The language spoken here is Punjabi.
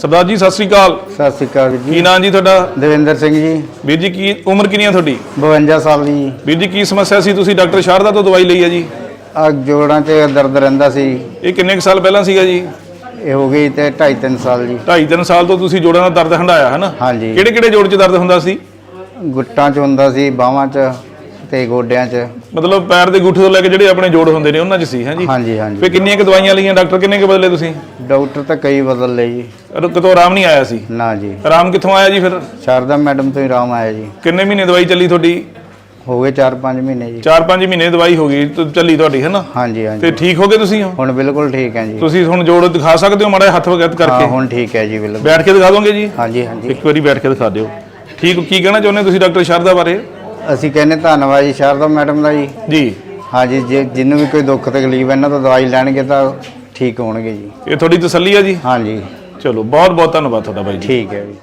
ਸਰਦਾਰ ਜੀ ਸਤਿ ਸ੍ਰੀ ਅਕਾਲ। ਸਤਿ ਸ਼੍ਰੀ ਅਕਾਲ ਕੀ ਜੀ। ਨਾਂ ਜੀ ਤੁਹਾਡਾ? ਦਵਿੰਦਰ ਸਿੰਘ ਜੀ। ਵੀਰ ਜੀ ਕੀ ਉਮਰ ਕਿੰਨੀ ਆ ਤੁਹਾਡੀ? 52 ਸਾਲ ਦੀ ਜੀ। ਵੀਰ ਜੀ ਕੀ ਸਮੱਸਿਆ ਸੀ ਤੁਸੀਂ? ਡਾਕਟਰ ਸ਼ਾਰਦਾ ਤੋਂ ਦਵਾਈ ਲਈ ਆ ਜੀ। ਆ ਜੋੜਾਂ 'ਚ ਦਰਦ ਰਹਿੰਦਾ ਸੀ। ਇਹ ਕਿੰਨੇ ਕੁ ਸਾਲ ਪਹਿਲਾਂ ਸੀਗਾ ਜੀ? ਇਹ ਹੋ ਗਈ ਤੇ 2.5 3 ਸਾਲ ਜੀ। 2.5 3 ਸਾਲ ਤੋਂ ਤੁਸੀਂ ਜੋੜਾਂ ਦਾ ਦਰਦ ਹੰਡਾਇਆ ਹੈ ਨਾ ਹਾਂਜੀ। ਕਿਹੜੇ ਕਿਹੜੇ ਜੋੜ 'ਚ ਦਰਦ ਹੁੰਦਾ ਸੀ? ਗੁੱਟਾਂ 'ਚ ਹੁੰਦਾ ਸੀ ਬਾਹਾਂ 'ਚ। ਤੇ ਗੋਡਿਆਂ 'ਚ। ਮਤਲਬ ਪੈਰ ਦੇ ਗੁੱਠੇ ਤੋਂ ਲੈ ਕੇ ਜਿਹੜੇ ਆਪਣੇ ਜੋੜ ਹੁੰਦੇ ਨੇ ਉਹਨਾਂ 'ਚ ਸੀ ਹੈ ਹਾਂਜੀ ਹਾਂਜੀ। ਫੇ ਕਿੰਨੀਆਂ ਕੁ ਦਵਾਈਆਂ ਲਈਆਂ? ਡਾਕਟਰ ਕਿੰਨੇ ਕੁ ਬਦਲੇ ਤੁਸੀਂ? ਡਾਕਟਰ ਤਾਂ ਕਈ ਬਦਲ ਲਏ ਜੀ। ਅਰ ਕਿਤੋਂ ਆਰਾਮ ਨਹੀਂ ਆਇਆ ਸੀ? ਨਾ ਜੀ। ਆਰਾਮ ਕਿੱਥੋਂ ਆਇਆ ਜੀ ਫਿਰ? ਸ਼ਾਰਦਾ ਮੈਡਮ ਤੋਂ ਹੀ ਆਰਾਮ ਆਇਆ ਜੀ। ਕਿੰਨੇ ਮਹੀਨੇ ਦਵਾਈ ਚੱਲੀ ਤੁਹਾਡੀ? ਹੋ ਗਏ 4-5 ਮਹੀਨੇ ਜੀ। 4-5 ਮਹੀਨੇ ਦਵਾਈ ਹੋ ਗਈ ਤੇ ਚੱਲੀ ਤੁਹਾਡੀ ਹੈ ਨਾ? ਹਾਂਜੀ ਤੇ ਹਾਂਜੀ ਠੀਕ ਹੋ ਗਏ ਤੁਸੀਂ ਹੁਣ? ਹੁਣ ਬਿਲਕੁਲ ਠੀਕ ਹੈ ਜੀ। ਤੁਸੀਂ ਹੁਣ ਜੋੜ ਦਿਖਾ ਸਕਦੇ ਹੋ ਮਾੜਾ ਜਿਹਾ ਹੱਥ ਵਗੈਤ ਹਾਂ ਕਰਕੇ ਹੁਣ ਠੀਕ ਹੈ ਜੀ ਬਿਲਕੁਲ। ਬੈਠ ਕੇ ਦਿਖਾ ਦੋਗੇ ਜੀ? ਹਾਂਜੀ ਹਾਂਜੀ। ਇੱਕ ਵਾਰੀ ਬੈਠ ਕੇ ਦਿਖਾ ਦਿਓ। ਠੀਕ ਕੀ ਕਹਿਣਾ ਚਾਹੁੰਦੇ ਤੁਸੀਂ ਡਾਕਟਰ ਸ਼ਾਰਦਾ ਬਾਰੇ? ਅਸੀਂ ਕਹਿੰਦੇ ਧੰਨਵਾਦ ਜੀ ਸ਼ਾਰਦਾ ਮੈਡਮ ਦਾ ਜੀ। ਜੀ। ਹਾਂਜੀ ਜੇ ਜਿਹਨੂੰ ਵੀ ਕੋਈ ਦੁੱਖ ਤਕਲੀਫ ਇਹਨਾਂ ਤੋਂ ਦਵਾਈ ਲੈਣਗੇ ਤਾਂ ਠੀਕ ਹੋਣਗੇ ਜੀ। ਇਹ ਤੁਹਾਡੀ ਤਸੱਲੀ ਆ ਜੀ? ਹਾਂਜੀ। ਚਲੋ ਬਹੁਤ ਬਹੁਤ ਧੰਨਵਾਦ ਤੁਹਾਡਾ ਬਾਈ ਜੀ। ਠੀਕ ਹੈ ਜੀ।